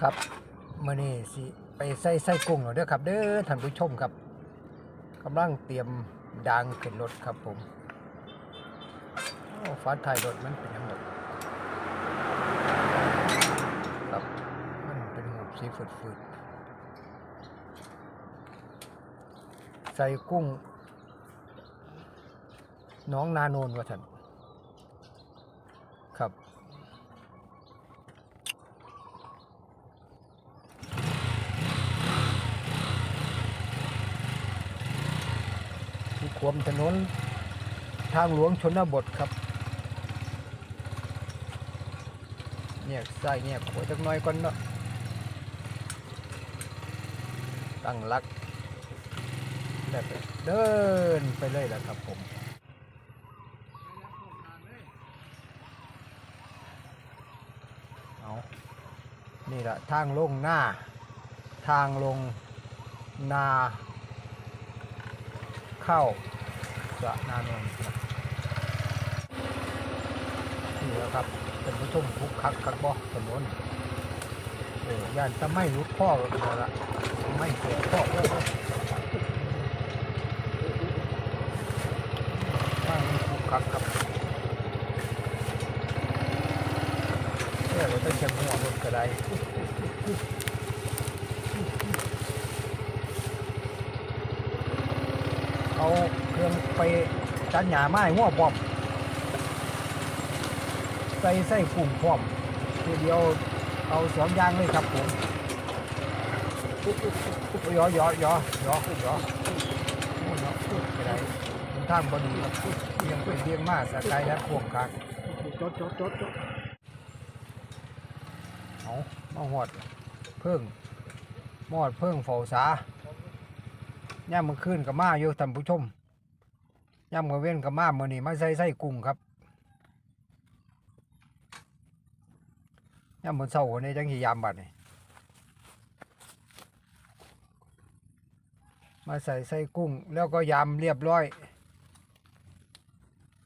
ครับมื่อนี้สิไปใส่ไส้กุ้งแล้วเด้อครับ เด้อท่านผู้ชมครับกำลังเตรียมดางขึ้นรถครับผมฟ้าไทายรถมันเป็นยังไงครับมันเป็นหูสีฝืดๆใส่กุ้ง น้องนาโนนว่าท่านครับ ที่ขว มถนนทางหลวงชนบทครับเนี่ยใส่เนี่ยขวจักน้อยก่อนเนาะตั้งลักแล้วเดินไปเลยแหละครับผมเอานี่แหละทางลงหน้า ทางลงนา เข้า สระนานนท์ครับนี่แล้วครับเป็นผู้ชมคุกคักคักบ่ถนนเออย่านจะไม่รุดพ่อเลยละไม่เสียพ่อเลยถ้ามันคุกคักครับเออเราต้องจะหัวรถก็ได้ เอาเครื่อง ไปจัดหยาไม้หัวพร้อมใส่ใส่กลุ่มพร้อมทีเดียวเอาสองอย่างเลยครับผมยอยอยอยอยอยอโอ้ยอพูดไปได้มันทางบดีครับเรียงเป็นเรียงมากสกายและโค้งคางจดจดจดจดเอามาหอดเพิ่งมอดเพิ่งเฝ้าสาย่ามมันขึ้นกับมาอยู่ท่านผู้ชม ย่ามมือเว้นกับมาเมื่อนี้มาใส่ใส่กุ้งครับย่ามมือเสาในจังหียามบัดนี่มาใส่ใส่กุ้ง แล้วก็ยำเรียบร้อย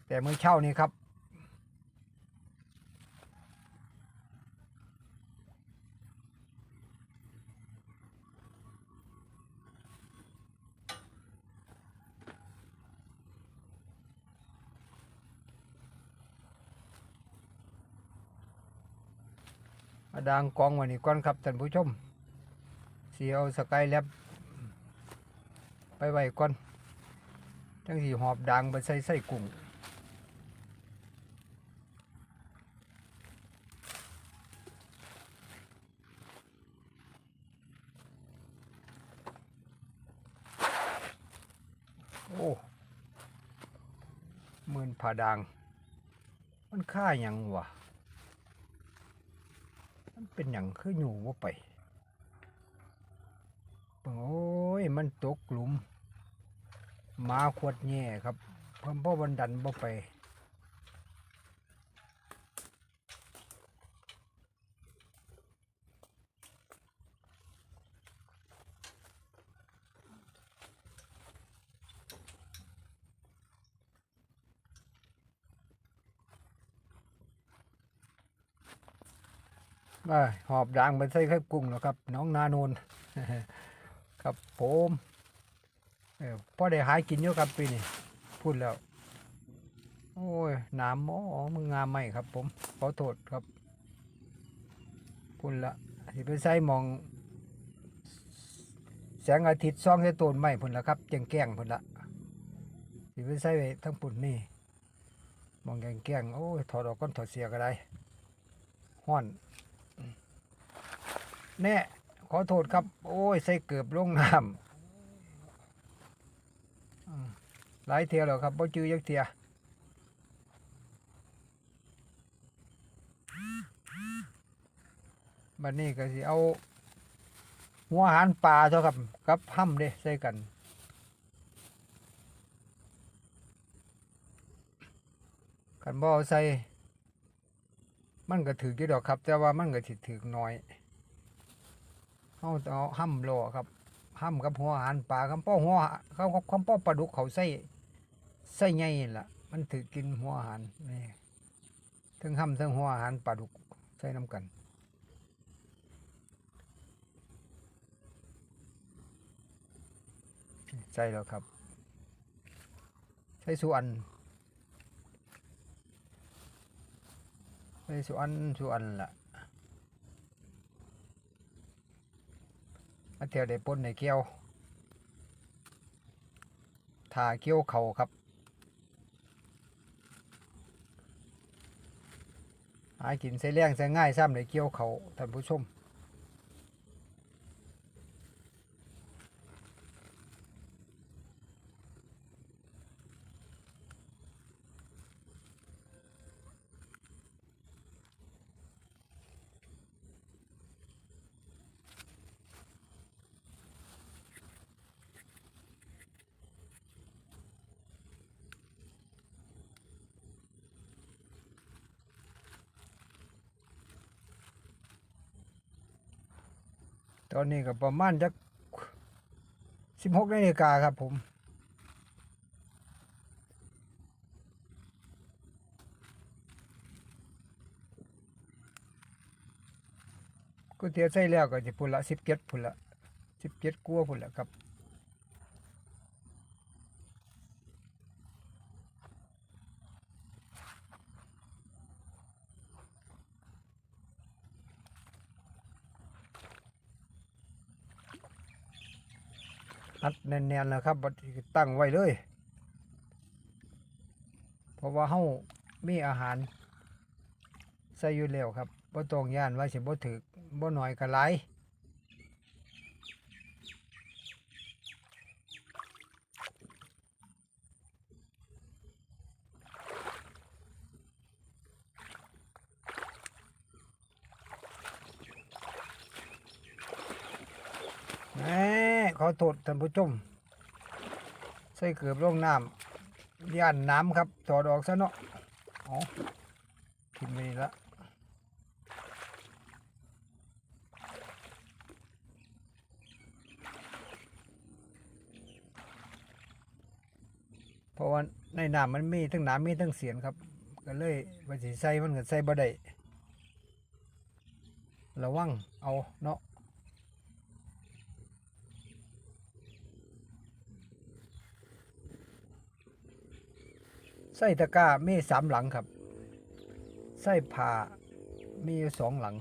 แต่มื้อเช้านี้ครับ มาดังกองวันนี้ก่อนครับท่านผู้ชมสีเอาสกายแลบไปไว้ก่อนจังสีหอบดังไปใส่ใส่กุ้งโอ้มื่นผ่าดัง มันค่ายังวะ มันเป็นอย่างคืออยู่ว่าไปโอ้ยมันตกหลุมมาขวดแง่ครับเพิ่มพ่อวันดันบ่ไป หอบด่างไปใส่ไข่กุ้งแล้วครับ น้องนาโนนครับผมเออพอได้หายกินอยู่ครับปีนี้พูดแล้ว โอ้ยหน้ำหมอมึงงามไหมครับ ผมขอโทษครับพูดละที่ไปใส่หมอง แสงอาทิตย์ซ่องใส่ต้นไม้พุ่นละครับแจ้งแก้งพุ่นละที่ไปใส่ไว้ทั้งปุ่นนี่มองแกงแก้งโอ้ยถอดออกก้อนถอดเสียก็ได้ห้อน แน่ขอโทษครับ โอ้ย ใส่เกือบลงน้ำหลายเทียแล้วครับบ่จื้อยักเทียบัดนี้ก็สิเอาหัวหารปลาเท่ากับกับห้ำเด้ใส่กันกันบ่อใส่มันก็ถือกี่ดอกครับ แต่ว่ามันก็สิถือน้อย เขาเอาห้ำรอครับห้ำกับหัวหันปลาคำป้อหัวเขาคำป้อปลาดุกเขาใส่ใส่ไงล่ะ มันถือกินหัวหันนี่ทั้งห้ำทั้งหัวหันปลาดุกใส่น้ำกันใช่แล้วครับ ใช้ส่วนใช้ส่วนส่วนล่ะ มาเที่ยวได้ปนในเกี้ยวทาเกี้ยวเขาครับ หากินใส่แรงใส่ง่ายซ้ำในเกี้ยวเขาท่านผู้ชม ตอนนี้ก็ประมาณจะสิบหกนาฬิกาครับผม ก๋วยเตี๋ยวใส่แล้วก็จะพุ่นละสิบเก็ดพุ่นละสิบเก็ดกัวพุ่นละครับ แน่นๆแล้วครับบัดตั้งไว้เลย เพราะว่าเฮามีอาหารใส่อยู่แล้วครับบ่ต้องย่านว่าสิบ่ถึกบ่น้อยก็หลายแหม ขอโทษท่านผู้ชมใส่เกือบลงน้ำย่านน้ำครับถอดออกซะเนาะอ๋อกินไปละเพราะว่าในน้ำมันมีทั้งน้ำมีทั้งเสียนครับ ก็เลยว่าสิใส่มันก็ใส่บ่ได้ระวังเอาเนาะ ไส้ตะกร้ามีสามหลังครับไส้ผ่ามีอยู่สองหลัง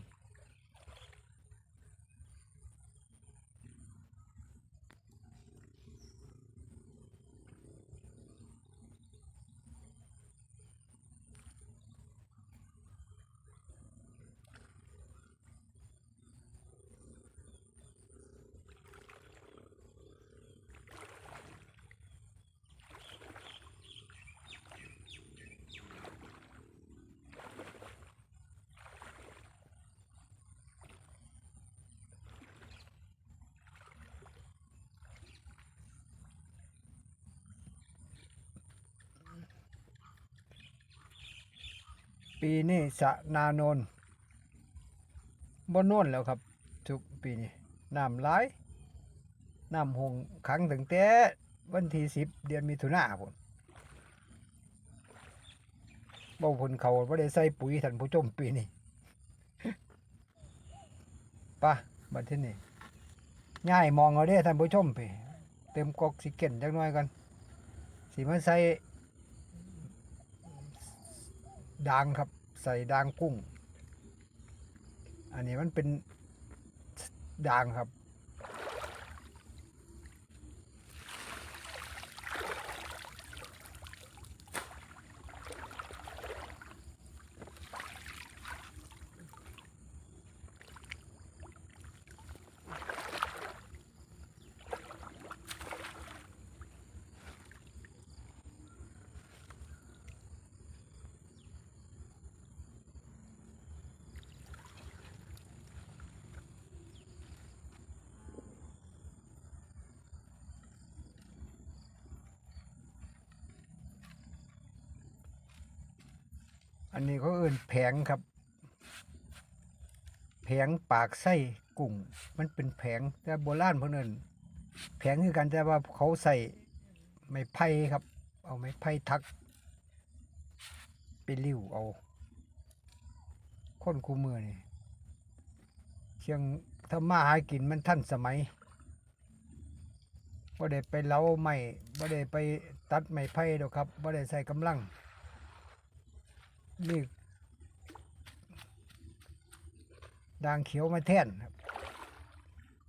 ปีนี้สะนานนบ่น่นแล้วครับ ทุกปีนี้น้ำไหลน้ำหงขังถึงแต่วันที่สิบเดือนมิถุนาพุ่นบ่ผลเขาบ่ได้ใส่ปุ๋ยท่านผู้ชมปีนี้ป่ะบัดที่นี่ง่ายมองเอาเด้ท่านผู้ชมไปเติมกอกซิเกนจักหน่อยกันสิมาใส่ ดางครับ ใส่ดางกุ้ง อันนี้มันเป็นดางครับ อันนี้เขาเอื่นแผงครับ แผงปากไส้กุ้ง มันเป็นแผงแต่โบราณเพิ่นเอิ้นแผงคือกันแต่ว่าเขาใส่ไม้ไผ่ครับ เอาไม้ไผ่ทักไปริ้วเอาคนคูมือนี่เชียงถ้ามาหากินมันทันสมัยบ่ได้ไปเล้าไม้บ่ได้ไปตัดไม้ไผ่ดอกครับบ่ได้ใส่กำลัง นี่ด่างเขียวมาแท่นครับ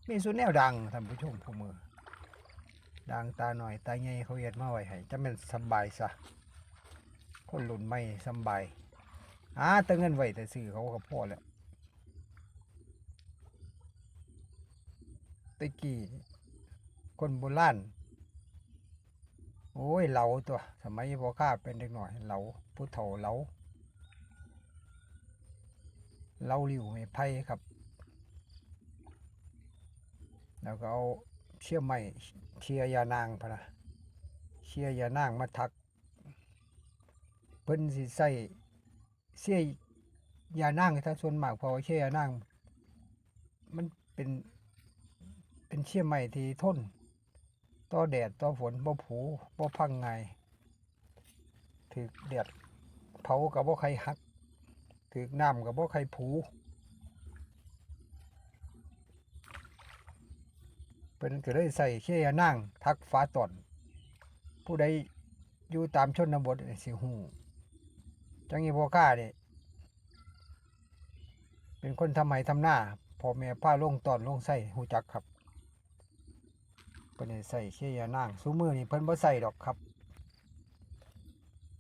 มีสุดแนวดังท่านผู้ชมผู้มือด่างตาหน่อยตาใหญ่เขาเฮ็ดมาไว้ให้จะเป็นสบายซะคนรุ่นใหม่สบายหาแต่เงินไว้แต่ซื้อเขาก็พอแล้วตะกี้คนโบราณโอ้ยเหลาตัว สมัยพ่อข้าเป็นเด็กหน่อยเหลาผู้เฒ่าเหลา เหลาหลิวไม้ไผ่ครับ แล้วก็เอาเชี่ยไม้เชียยานางพะนะเชียยานางมาทัก เพิ่นสิใส่เสียยานางถ้าส่วนมากเพอเชียยานางมันเป็นเป็นเชี่ยไม้ที่ทนต่อแดดต่อฝนบ่ผูบ่พังไงถึกแดดเผากับบ่ใครหัก ถึกน้ำกับบ่ใครผูเป็นก็เลยใส่เชี่ยนั่งทักฟ้าตอน ผู้ใดอยู่ตามชนบทสิหูจังอีพ่อข้าเนี่ยเป็นคนทำไมทำหน้าพ่อแม่พาลงตอนลงใส่หูจักครับเพิ่นใส่เขี้ยานางซูมือนี่เพิ่นบ่ใส่ดอกครับ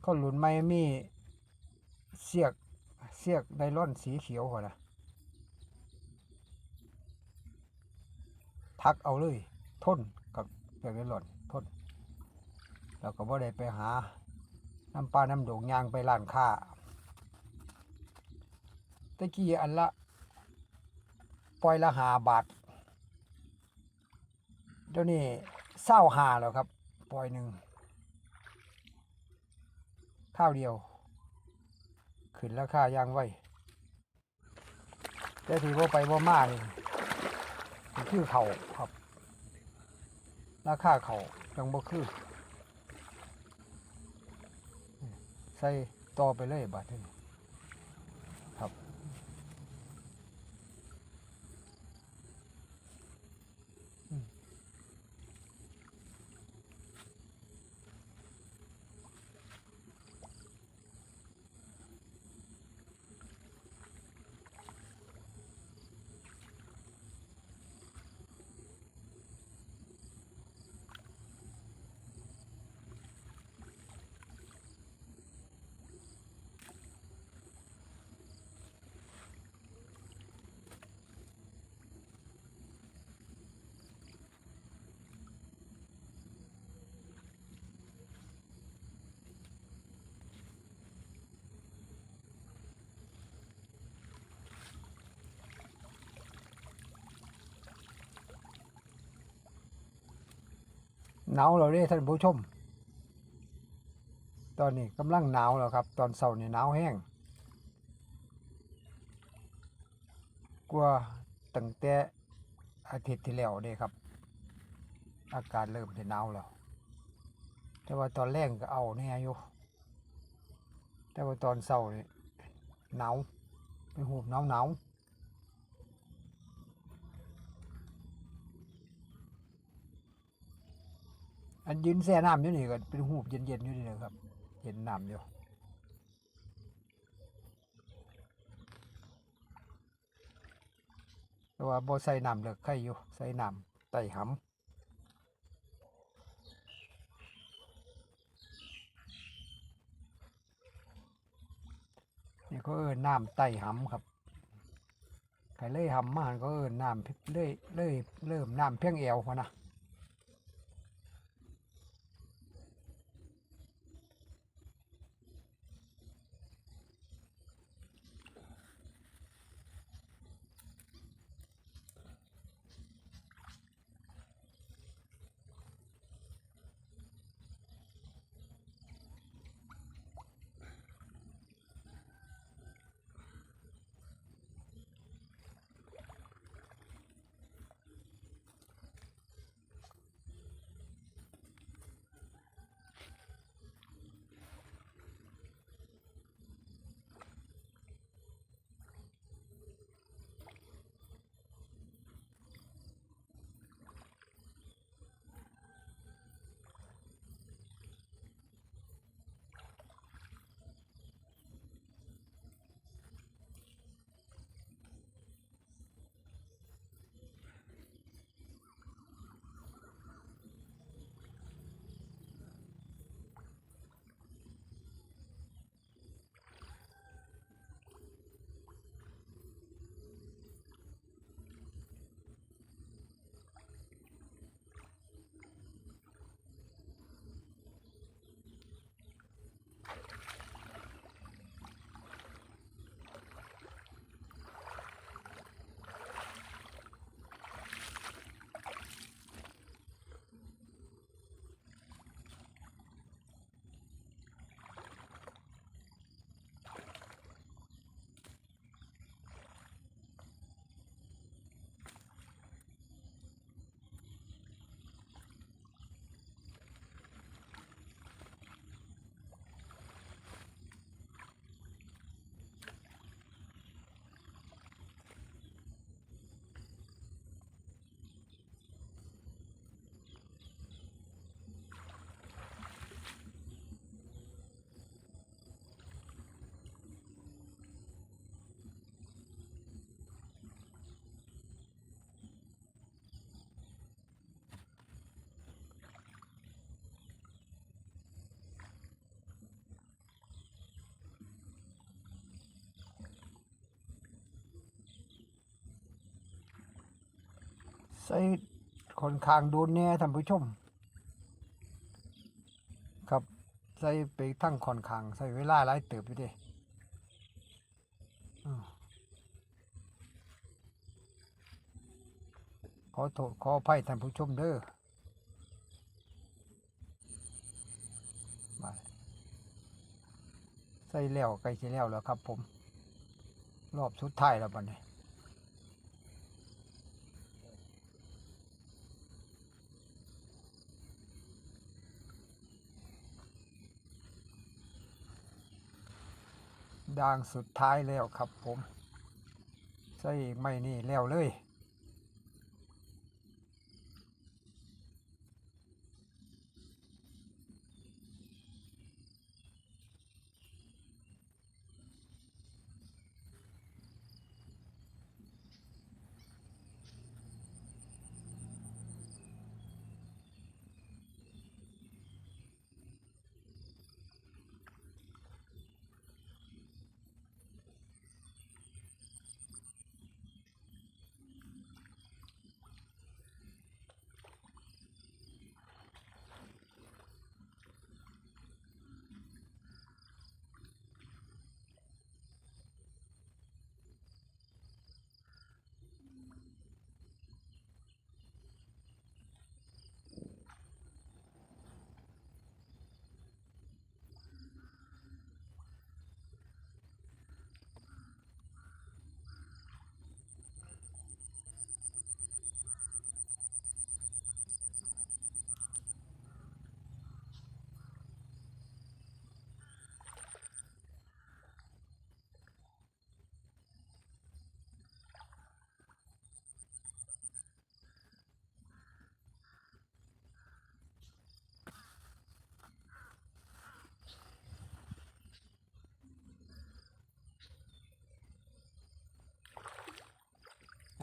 เขาหลุนไม่มีเสียก เสียกไนล่อนสีเขียวหั่นะทักเอาเลยทนกับเสียกไนล่อนทนแล้วก็บ่ได้ไปหาน้ำปลาน้ำโด่งยางไปร้านค้าตะกี้อันละปล่อยละหาบาทเดี๋ยวนี้เศร้าหาแล้วครับ ปล่อยหนึ่งข้าวเดียว ขึ้นราคายางไว้แต่ที่ว่าไปว่ามานี่มันคือเขาครับ ราคาเขายังบ่คือ ใส่ต่อไปเลยบาทนี้ หนาวเราเด้ท่านผู้ชม ตอนนี้กำลังหนาวแล้วครับ ตอนเสาร์นี่หนาวแห้งกว่าตั้งแต่อาทิตย์ที่แล้วเด้ครับ อากาศเริ่มจะหนาวแล้วแต่ว่าตอนแรกก็เอาแน่อยู่แต่ว่าตอนเสาร์นี่หนาวเป็นหูหนาวหนาว อันยืนแช่น้ำอยู่นี่ก็เป็นหูบเย็นๆอยู่นี่เลยครับเย็นน้ำอยู่แต่ว่าบ่ใส่น้ำเลิกไข่อยู่ใส่น้ำไต่หำนี่ก็เอินน้ำไต่หำครับใครเลยหำมาก็เอินน้ำเลยเลยเริ่มน้ำเพียงเอวพอนะ ใส่ค่อนข้างโดนแน่ท่านผู้ชม ครับใส่ไปทั้งค่อนข้างใส่เวลาหลายเติบอยู่ดิขอโทษขออภัยท่านผู้ชมเด้อใส่แล้วใกล้จะแล้วแล้วครับผม รอบสุดท้ายแล้วบัดนี้ ด่างสุดท้ายแล้วครับผม ใส่ไม่นี่แล้วเลย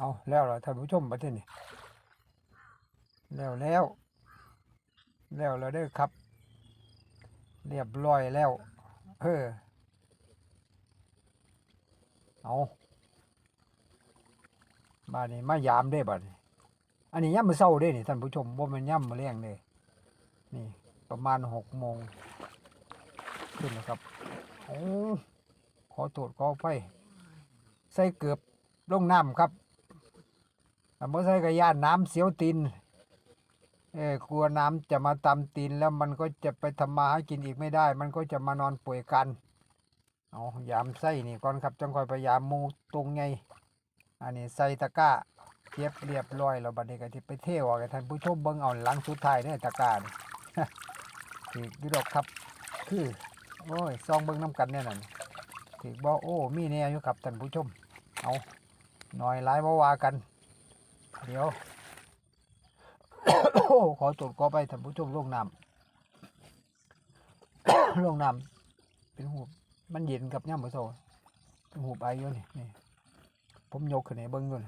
เอาแล้วเรอท่านผู้ชมมาที่นี่แล้วแล้ว แล้วแล้วเด้อครับ เรียบร้อยแล้วเออเอาบาดนี้มายามได้บัดนี้อันนี้ย่ำมือเศร้าเด้นี่ท่านผู้ชมว่ามันย่ำมือเลี้ยงเลยนี่ ประมาณหกโมงขึ้นแล้วครับโอ้ขอโทษขอไปใส่เกือบลงน้ำครับ มื่อใส่กระยานน้ำเสียวตีนเออกลัวน้ำจะมาตำตีนแล้วมันก็จะไปทำมาหากินอีกไม่ได้ มันก็จะมานอนป่วยกันเอายามไส้นี่ก่อนครับจังคอยพยายามมูตรงไงอันนี้ใส่ตะกร้าเก็บเรียบร้อยแล้วบัดนี้ก็ที่ไปเที่ยวกับท่านผู้ชมเบิ่งเอาหลังสุดท้ายเนี่ยตะกร้าถือดีดอกครับคือโอ้ยซองเบิ่งน้ำกันเนี่ยนั่นถือบ่โอ้มีแน่อยู่ครับท่านผู้ชมเอาหน่อยหลายบ่ว่ากัน เดี๋ยว ขอตรวจขอไปท่านผู้ชมลงน้ำลงน้ำเป็นหูมันเย็นกับย่ำมือโซเป็นหูไออยู่นี่นี่ ผมยกขึ้นให้เบิ้งด้วยน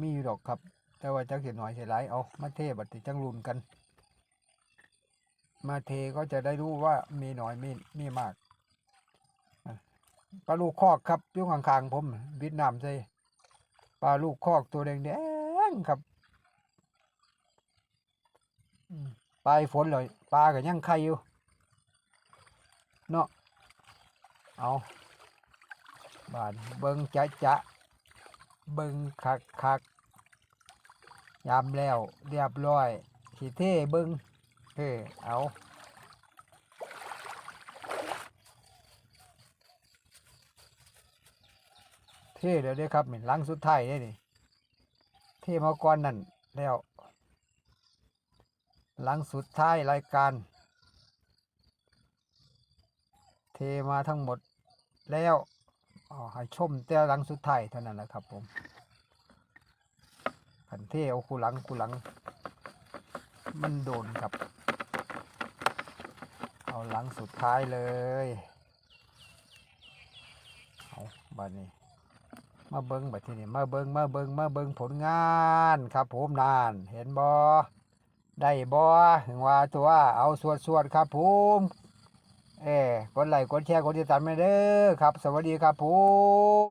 มีอยู่ดอกครับ แต่ว่าจักเสียหน่อยเสียหลายเอามาเทบัดติจังรุนกัน มาเทก็จะได้รู้ว่ามีหน่อยมีมีมากปลาลูกคอกครับอยู่ข้างๆผมวียดนามใส่ ปลาลูกคอกตัวแดงๆครับปลายฝนเลยปลาก็ยังไข่อยู่เนาะเอาบานเบิงจะจะเบิงคักคักยามแล้วเรียบร้อยสีเท่เบิงเออเอา เท่เดี๋ยวเด้ครับนี่หลังสุดท้ายนี่เท่มาก่อนนั่นแล้วหลังสุดท้ายรายการ เทมาทั้งหมดแล้วอ๋อให้ชมแต่หลังสุดท้ายเท่านั้นแหละครับผมขันเทเอาคูหลังคูหลัง มันโดนครับ เอาหลังสุดท้ายเลย เอาบัดนี้ มาเบิ้งบัดทีนี้มาเบิ้งมาเบิ้งมาเบิ้งผลงานครับผมนาน เห็นบอได้บอถึงว่าตัวเอาสวดสวดๆครับผมเอ้กดไลค์กดแชร์กดติดตามไปเด้อครับ สวัสดีครับผม